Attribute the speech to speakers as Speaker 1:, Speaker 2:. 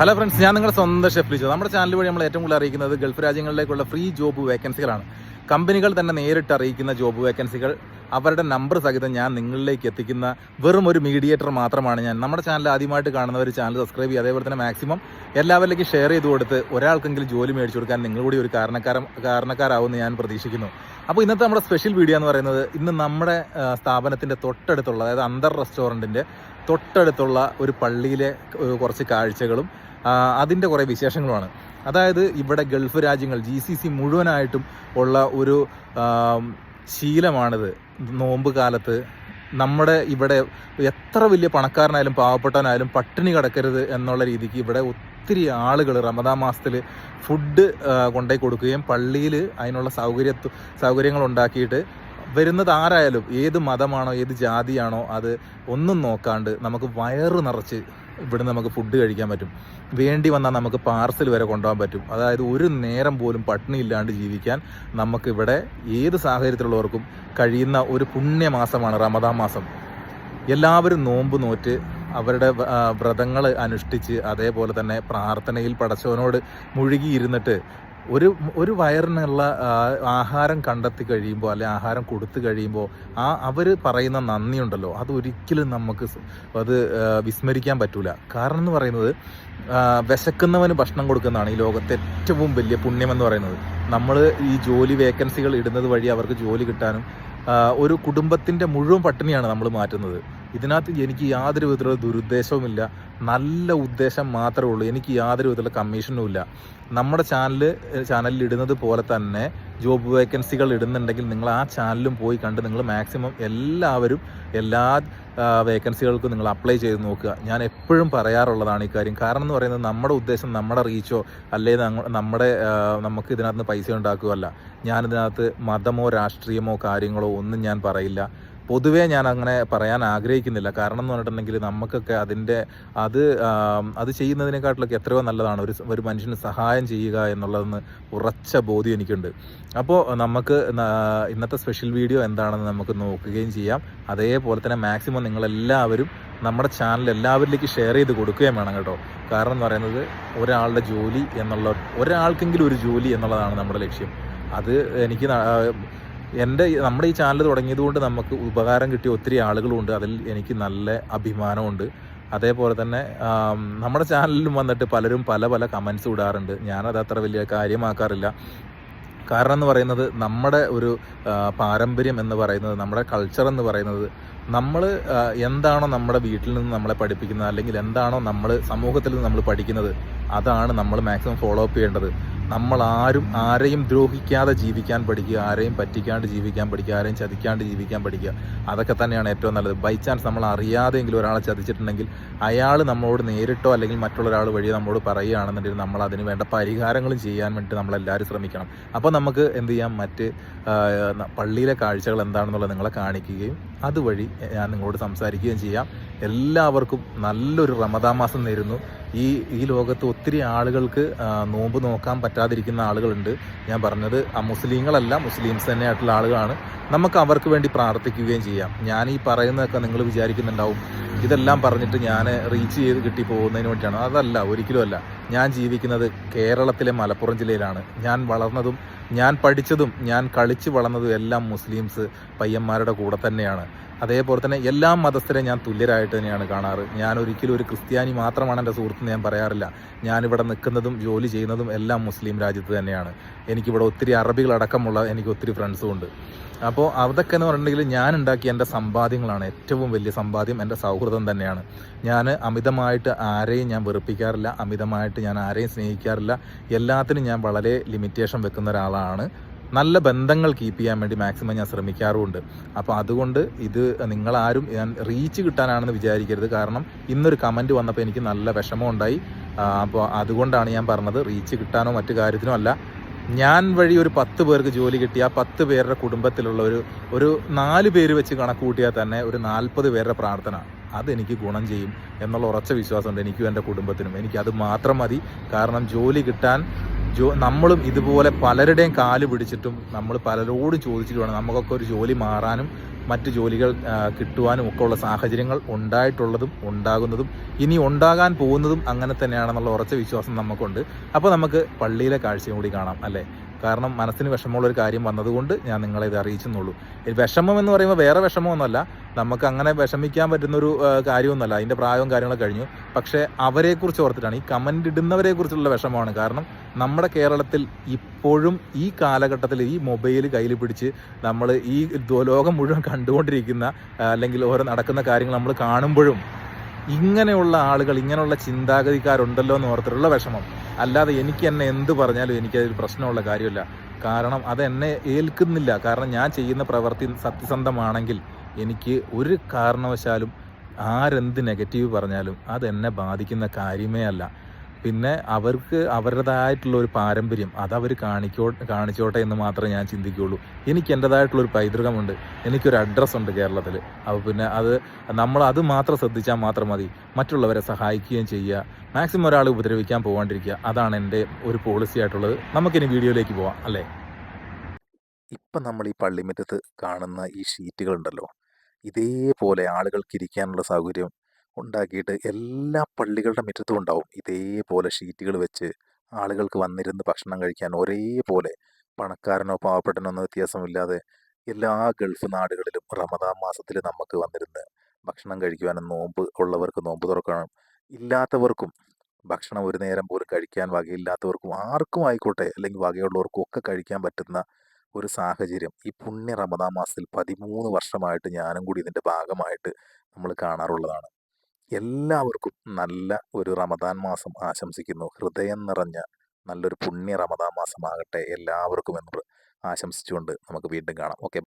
Speaker 1: Hello friends ഞാൻ നിങ്ങളെ സ്വന്തം ഷെഫ് ലിജോ. നമ്മുടെ ചാനൽ വഴി നമ്മൾ ഏറ്റവും കൂടുതൽ അറിയിക്കുന്നത് ഗൾഫ് രാജ്യങ്ങളിലേക്കുള്ള ഫ്രീ ജോബ് വേക്കൻസികളാണ് കമ്പനികൾ തന്നെ നേരിട്ട് അറിയിക്കുന്ന ജോബ് വേക്കൻസികൾ അവരുടെ നമ്പർ സഹിതം ഞാൻ നിങ്ങളിലേക്ക് എത്തിക്കുന്ന വെറും ഒരു മീഡിയേറ്റർ മാത്രമാണ് ഞാൻ. നമ്മുടെ ചാനൽ ആദ്യമായിട്ട് കാണുന്നവർ ചാനൽ സബ്സ്ക്രൈബ് ചെയ്യുക. അതേപോലെ തന്നെ മാക്സിമം എല്ലാവരിലേക്കും ഷെയർ ചെയ്ത് കൊടുത്ത് ഒരാൾക്കെങ്കിലും ജോലി മേടിച്ചു കൊടുക്കാൻ നിങ്ങൾ കൂടി ഒരു കാരണക്കാരൻ കാരണക്കാരാവുമെന്ന് ഞാൻ പ്രതീക്ഷിക്കുന്നു. അപ്പോൾ ഇന്നത്തെ നമ്മുടെ സ്പെഷ്യൽ വീഡിയോ എന്ന് പറയുന്നത് ഇന്ന് നമ്മുടെ സ്ഥാപനത്തിന്റെ തൊട്ടടുത്തുള്ള അതായത് അന്തർ റെസ്റ്റോറന്റിന്റെ തൊട്ടടുത്തുള്ള ഒരു പള്ളിയിലെ കുറച്ച് കാഴ്ചകളും അതിന്റെ കുറേ വിശേഷങ്ങളുമാണ്. അതായത് ഇവിടെ ഗൾഫ് രാജ്യങ്ങൾ ജി സി സി മുഴുവനായിട്ടും ഉള്ള ഒരു ശീലമാണിത്. നോമ്പ് കാലത്ത് നമ്മുടെ ഇവിടെ എത്ര വലിയ പണക്കാരനായാലും പാവപ്പെട്ടവനായാലും പട്ടിണി കിടക്കരുത് എന്നുള്ള രീതിക്ക് ഇവിടെ ഒത്തിരി ആളുകൾ റമദാ മാസത്തിൽ ഫുഡ് കൊണ്ടുപോയി കൊടുക്കുകയും പള്ളിയിൽ അതിനുള്ള സൗകര്യ സൗകര്യങ്ങൾ ഉണ്ടാക്കിയിട്ട് വരുന്നത് ആരായാലും ഏത് മതമാണോ ഏത് ജാതിയാണോ അത് ഒന്നും നോക്കാണ്ട് നമുക്ക് വയറ് നിറച്ച് ഇവിടുന്ന് നമുക്ക് ഫുഡ് കഴിക്കാൻ പറ്റും. വേണ്ടി വന്നാൽ നമുക്ക് പാർസൽ വരെ കൊണ്ടുപോകാൻ പറ്റും. അതായത് ഒരു നേരം പോലും പട്ടിണി ഇല്ലാണ്ട് ജീവിക്കാൻ നമുക്കിവിടെ ഏത് സാഹചര്യത്തിലുള്ളവർക്കും കഴിയുന്ന ഒരു പുണ്യമാസമാണ് റമദാൻ മാസം. എല്ലാവരും നോമ്പ് നോറ്റ് അവരുടെ വ്രതങ്ങൾ അനുഷ്ഠിച്ച് അതേപോലെ തന്നെ പ്രാർത്ഥനയിൽ പടച്ചവനോട് മുഴുകിയിരുന്നിട്ട് ഒരു ഒരു വയറിനുള്ള ആഹാരം കണ്ടെത്തി കഴിയുമ്പോൾ അല്ലെ ആഹാരം കൊടുത്തു കഴിയുമ്പോൾ ആ അവർ പറയുന്ന നന്ദിയുണ്ടല്ലോ. അത് ഒരിക്കലും നമുക്ക് അത് വിസ്മരിക്കാൻ പറ്റൂല. കാരണം എന്ന് പറയുന്നത് വിശക്കുന്നവന് ഭക്ഷണം കൊടുക്കുന്നതാണ് ഈ ലോകത്തെ ഏറ്റവും വലിയ പുണ്യം എന്ന് പറയുന്നത്. നമ്മൾ ഈ ജോലി വേക്കൻസികൾ ഇടുന്നത് വഴി അവർക്ക് ജോലി കിട്ടാനും ഒരു കുടുംബത്തിന്റെ മുഴുവൻ പട്ടിണിയാണ് നമ്മൾ മാറ്റുന്നത്. ഇതിനകത്ത് എനിക്ക് യാതൊരു വിധത്തിലുള്ള ദുരുദ്ദേശവുമില്ല. നല്ല ഉദ്ദേശം മാത്രമേ ഉള്ളൂ. എനിക്ക് യാതൊരു വിധത്തിലുള്ള കമ്മീഷനും ഇല്ല. നമ്മുടെ ചാനൽ ചാനലിൽ ഇടുന്നത് പോലെ തന്നെ ജോബ് വേക്കൻസികൾ ഇടുന്നുണ്ടെങ്കിൽ നിങ്ങൾ ആ ചാനലും പോയി കണ്ട് നിങ്ങൾ മാക്സിമം എല്ലാവരും എല്ലാ വേക്കൻസികൾക്കും നിങ്ങൾ അപ്ലൈ ചെയ്ത് നോക്കുക. ഞാൻ എപ്പോഴും പറയാറുള്ളതാണ് ഈ കാര്യം. കാരണം എന്ന് പറയുന്നത് നമ്മുടെ ഉദ്ദേശം നമ്മുടെ റീച്ചോ അല്ലെ നമ്മുടെ നമുക്ക് ഇതിനകത്ത് പൈസ ഉണ്ടാക്കുകയല്ല ഞാനിതിനകത്ത് മതമോ രാഷ്ട്രീയമോ കാര്യങ്ങളോ ഒന്നും ഞാൻ പറയില്ല. പൊതുവേ ഞാൻ അങ്ങനെ പറയാൻ ആഗ്രഹിക്കുന്നില്ല. കാരണം എന്ന് പറഞ്ഞിട്ടുണ്ടെങ്കിൽ നമുക്കൊക്കെ അതിന്റെ അത് അത് ചെയ്യുന്നതിനെക്കാട്ടിലൊക്കെ എത്രയോ നല്ലതാണ് ഒരു ഒരു മനുഷ്യന് സഹായം ചെയ്യുക എന്നുള്ളതെന്ന് ഉറച്ച ബോധ്യം എനിക്കുണ്ട്. അപ്പോൾ നമുക്ക് ഇന്നത്തെ സ്പെഷ്യൽ വീഡിയോ എന്താണെന്ന് നമുക്ക് നോക്കുകയും ചെയ്യാം. അതേപോലെ തന്നെ മാക്സിമം നിങ്ങളെല്ലാവരും നമ്മുടെ ചാനൽ എല്ലാവരിലേക്ക് ഷെയർ ചെയ്ത് കൊടുക്കുകയും വേണം കേട്ടോ. കാരണം എന്ന് പറയുന്നത് ഒരാളുടെ ജോലി എന്നുള്ള ഒരാൾക്കെങ്കിലും ഒരു ജോലി എന്നുള്ളതാണ് നമ്മുടെ ലക്ഷ്യം. അത് എനിക്ക് എന്റെ നമ്മുടെ ഈ ചാനൽ തുടങ്ങിയത് കൊണ്ട് നമുക്ക് ഉപകാരം കിട്ടിയ ഒത്തിരി ആളുകളുണ്ട് അതിൽ എനിക്ക് നല്ല അഭിമാനമുണ്ട്. അതേപോലെ തന്നെ നമ്മുടെ ചാനലിലും വന്നിട്ട് പലരും പല പല കമൻസ് ഇടാറുണ്ട്. ഞാനത് അത്ര വലിയ കാര്യമാക്കാറില്ല. കാരണം എന്ന് പറയുന്നത് നമ്മുടെ ഒരു പാരമ്പര്യം എന്ന് പറയുന്നത് നമ്മുടെ കൾച്ചർ എന്ന് പറയുന്നത് നമ്മൾ എന്താണോ നമ്മുടെ വീട്ടിൽ നിന്ന് നമ്മളെ പഠിപ്പിക്കുന്നത് അല്ലെങ്കിൽ എന്താണോ നമ്മൾ സമൂഹത്തിൽ നിന്ന് നമ്മൾ പഠിക്കുന്നത് അതാണ് നമ്മൾ മാക്സിമം ഫോളോ അപ്പ് ചെയ്യേണ്ടത്. നമ്മൾ ആരും ആരെയും ദ്രോഹിക്കാതെ ജീവിക്കാൻ പഠിക്കുക ആരെയും പറ്റിക്കാണ്ട് ജീവിക്കാൻ പഠിക്കുക ആരെയും ചതിക്കാണ്ട് ജീവിക്കാൻ പഠിക്കുക അതൊക്കെ തന്നെയാണ് ഏറ്റവും നല്ലത്. ബൈ ചാൻസ് നമ്മൾ അറിയാതെങ്കിലും ഒരാളെ ചതിച്ചിട്ടുണ്ടെങ്കിൽ അയാൾ നമ്മളോട് നേരിട്ടോ അല്ലെങ്കിൽ മറ്റുള്ള ഒരാൾ വഴി നമ്മോട് പറയുകയാണെന്നുണ്ടെങ്കിൽ നമ്മൾ അതിന് വേണ്ട പരിഹാരങ്ങളും ചെയ്യാൻ വേണ്ടി നമ്മളെല്ലാവരും ശ്രമിക്കണം. അപ്പോൾ നമുക്ക് എന്ത് ചെയ്യാം? മറ്റ് പള്ളിയിലെ കാഴ്ചകൾ എന്താണെന്നുള്ളത് നിങ്ങളെ കാണിക്കുകയും അതുവഴി ഞാൻ നിങ്ങളോട് സംസാരിക്കുകയും ചെയ്യാം. എല്ലാവർക്കും നല്ലൊരു റമദാ മാസം നേരുന്നു. ഈ ഈ ലോകത്ത് ഒത്തിരി ആളുകൾക്ക് നോമ്പ് നോക്കാൻ പറ്റാതിരിക്കുന്ന ആളുകളുണ്ട്. ഞാൻ പറഞ്ഞത് മുസ്ലിങ്ങളല്ല മുസ്ലിംസ് തന്നെയായിട്ടുള്ള ആളുകളാണ്. നമുക്ക് അവർക്ക് വേണ്ടി പ്രാർത്ഥിക്കുകയും ചെയ്യാം. ഞാൻ ഈ പറയുന്നതൊക്കെ നിങ്ങൾ വിചാരിക്കുന്നുണ്ടാവും. ഇതെല്ലാം പറഞ്ഞിട്ട് ഞാൻ റീച്ച് ചെയ്ത് കിട്ടി പോകുന്നതിന് വേണ്ടിയാണ്. അതല്ല ഒരിക്കലും അല്ല. ഞാൻ ജീവിക്കുന്നത് കേരളത്തിലെ മലപ്പുറം ജില്ലയിലാണ്. ഞാൻ വളർന്നതും ഞാൻ പഠിച്ചതും ഞാൻ കളിച്ച് വളർന്നതും എല്ലാം മുസ്ലിംസ് പയ്യന്മാരുടെ കൂടെ തന്നെയാണ്. അതേപോലെ തന്നെ എല്ലാ മതസ്ഥരെയും ഞാൻ തുല്യരായിട്ട് തന്നെയാണ് കാണാറ്. ഞാൻ ഒരിക്കലും ഒരു ക്രിസ്ത്യാനി മാത്രമാണ് എന്റെ സുഹൃത്ത് ഞാൻ പറയാറില്ല. ഞാനിവിടെ നിൽക്കുന്നതും ജോലി ചെയ്യുന്നതും എല്ലാം മുസ്ലിം രാജ്യത്ത് തന്നെയാണ്. എനിക്കിവിടെ ഒത്തിരി അറബികളടക്കമുള്ള എനിക്ക് ഒത്തിരി ഫ്രണ്ട്സും ഉണ്ട്. അപ്പോൾ അതൊക്കെ എന്ന് പറഞ്ഞിട്ടുണ്ടെങ്കിൽ ഞാൻ ഉണ്ടാക്കിയ എന്റെ സമ്പാദ്യങ്ങളാണ് ഏറ്റവും വലിയ സമ്പാദ്യം എന്റെ സൗഹൃദം തന്നെയാണ്. ഞാൻ അമിതമായിട്ട് ആരെയും ഞാൻ വെറുപ്പിക്കാറില്ല അമിതമായിട്ട് ഞാൻ ആരെയും സ്നേഹിക്കാറില്ല. എല്ലാത്തിനും ഞാൻ വളരെ ലിമിറ്റേഷൻ വെക്കുന്ന ഒരാളാണ്. നല്ല ബന്ധങ്ങൾ കീപ്പ് ചെയ്യാൻ വേണ്ടി മാക്സിമം ഞാൻ ശ്രമിക്കാറുമുണ്ട്. അപ്പോൾ അതുകൊണ്ട് ഇത് നിങ്ങളാരും ഞാൻ റീച്ച് കിട്ടാനാണെന്ന് വിചാരിക്കരുത്. കാരണം ഇന്നൊരു കമന്റ് വന്നപ്പോൾ എനിക്ക് നല്ല വിഷമമുണ്ടായി. അപ്പോൾ അതുകൊണ്ടാണ് ഞാൻ പറഞ്ഞത് റീച്ച് കിട്ടാനോ മറ്റു കാര്യത്തിനോ അല്ല. ഞാൻ വഴി ഒരു പത്ത് പേർക്ക് ജോലി കിട്ടി ആ പത്ത് പേരുടെ കുടുംബത്തിലുള്ള ഒരു ഒരു നാല് പേര് വെച്ച് കണക്ക് കൂട്ടിയാൽ തന്നെ ഒരു നാൽപ്പത് പേരുടെ പ്രാർത്ഥന. അതെനിക്ക് ഗുണം ചെയ്യും എന്നുള്ള ഉറച്ച വിശ്വാസമുണ്ട് എനിക്കും എന്റെ കുടുംബത്തിനും. എനിക്ക് അത് മാത്രം മതി. കാരണം ജോലി കിട്ടാൻ ജോ നമ്മളും ഇതുപോലെ പലരുടെയും കാൽ പിടിച്ചിട്ടും നമ്മൾ പലരോടും വേണം നമുക്കൊക്കെ ഒരു ജോലി മാറാനും മറ്റ് ജോലികൾ കിട്ടുവാനും ഒക്കെ ഉള്ള സാഹചര്യങ്ങൾ ഉണ്ടായിട്ടുള്ളതും ഉണ്ടാകുന്നതും ഇനി ഉണ്ടാകാൻ പോകുന്നതും അങ്ങനെ തന്നെയാണെന്നുള്ള ഉറച്ച വിശ്വാസം നമുക്കുണ്ട്. അപ്പോൾ നമുക്ക് പള്ളിയിലെ കാഴ്ചയും കൂടി കാണാം അല്ലേ? കാരണം മനസ്സിന് വിഷമമുള്ളൊരു കാര്യം വന്നതുകൊണ്ട് ഞാൻ നിങ്ങളെ ഇത് അറിയിച്ചെന്നുള്ളൂ. വിഷമം എന്ന് പറയുമ്പോൾ വേറെ വിഷമമൊന്നുമല്ല. നമുക്ക് അങ്ങനെ വിഷമിക്കാൻ പറ്റുന്നൊരു കാര്യമൊന്നുമല്ല. അതിന്റെ പ്രായവും കാര്യങ്ങളൊക്കെ കഴിഞ്ഞു. പക്ഷേ അവരെക്കുറിച്ച് ഓർത്തിട്ടാണ്. ഈ കമന്റ് ഇടുന്നവരെക്കുറിച്ചുള്ള വിഷമമാണ്. കാരണം നമ്മുടെ കേരളത്തിൽ ഇപ്പോഴും ഈ കാലഘട്ടത്തിൽ ഈ മൊബൈൽ കയ്യിൽ പിടിച്ച് നമ്മൾ ഈ ലോകം മുഴുവൻ കണ്ടുകൊണ്ടിരിക്കുന്ന അല്ലെങ്കിൽ ഓരോ നടക്കുന്ന കാര്യങ്ങൾ നമ്മൾ കാണുമ്പോഴും ഇങ്ങനെയുള്ള ആളുകൾ ഇങ്ങനെയുള്ള ചിന്താഗതിക്കാരുണ്ടല്ലോ എന്ന് ഓർത്തിട്ടുള്ള വിഷമം. അല്ലാതെ എനിക്ക് എന്നെ എന്ത് പറഞ്ഞാലും എനിക്കതിൽ പ്രശ്നമുള്ള കാര്യമില്ല. കാരണം അത് എന്നെ ഏൽക്കുന്നില്ല. കാരണം ഞാൻ ചെയ്യുന്ന പ്രവൃത്തി സത്യസന്ധമാണെങ്കിൽ എനിക്ക് ഒരു കാരണവശാലും ആരെന്ത് നെഗറ്റീവ് പറഞ്ഞാലും അത് എന്നെ ബാധിക്കുന്ന കാര്യമേ അല്ല. പിന്നെ അവർക്ക് അവരുടേതായിട്ടുള്ള ഒരു പാരമ്പര്യം അതവർ കാണിക്കോ കാണിച്ചോട്ടെ എന്ന് മാത്രമേ ഞാൻ ചിന്തിക്കുകയുള്ളൂ. എനിക്ക് എന്റെതായിട്ടുള്ളൊരു പൈതൃകമുണ്ട്. എനിക്കൊരു അഡ്രസ്സ് ഉണ്ട് കേരളത്തിൽ അപ്പോൾ പിന്നെ അത് നമ്മൾ അത് മാത്രം ശ്രദ്ധിച്ചാൽ മാത്രം മതി. മറ്റുള്ളവരെ സഹായിക്കുകയും ചെയ്യുക. മാക്സിമം ഒരാളെ ഉപദ്രവിക്കാൻ പോകാണ്ടിരിക്കുക അതാണ് എന്റെ ഒരു പോളിസി ആയിട്ടുള്ളത്. നമുക്കിനി വീഡിയോയിലേക്ക് പോവാം അല്ലേ? ഇപ്പം നമ്മൾ ഈ പള്ളിമുറ്റത്ത് കാണുന്ന ഈ ഷീറ്റുകളുണ്ടല്ലോ ഇതേപോലെ ആളുകൾക്ക് ഇരിക്കാനുള്ള സൗകര്യം ഉണ്ടാക്കിയിട്ട് എല്ലാ പള്ളികളുടെ മുറ്റത്തും ഉണ്ടാവും. ഇതേപോലെ ഷീറ്റുകൾ വെച്ച് ആളുകൾക്ക് വന്നിരുന്ന് ഭക്ഷണം കഴിക്കാൻ ഒരേപോലെ പണക്കാരനോ പാവപ്പെട്ടനോ ഒന്നും വ്യത്യാസമില്ലാതെ എല്ലാ ഗൾഫ് നാടുകളിലും റമദാൻ മാസത്തിൽ നമുക്ക് വന്നിരുന്ന് ഭക്ഷണം കഴിക്കുവാനും നോമ്പ് ഉള്ളവർക്ക് നോമ്പ് തുറക്കാനും ഇല്ലാത്തവർക്കും ഭക്ഷണം ഒരു നേരം പോലും കഴിക്കാൻ വകയില്ലാത്തവർക്കും ആർക്കും ആയിക്കോട്ടെ അല്ലെങ്കിൽ വകയുള്ളവർക്കും ഒക്കെ കഴിക്കാൻ പറ്റുന്ന ഒരു സാഹചര്യം. ഈ പുണ്യ റമദാൻ മാസത്തിൽ പതിമൂന്ന് വർഷമായിട്ട് ഞാനും കൂടി ഇതിന്റെ ഭാഗമായിട്ട് നമ്മൾ കാണാറുള്ളതാണ്. എല്ലാവർക്കും നല്ല ഒരു റമദാൻ മാസം ആശംസിക്കുന്നു. ഹൃദയം നിറഞ്ഞ നല്ലൊരു പുണ്യ റമദാൻ മാസമാകട്ടെ എല്ലാവർക്കും എന്ന് ആശംസിച്ചുകൊണ്ട് നമുക്ക് വീണ്ടും കാണാം. ഓക്കെ.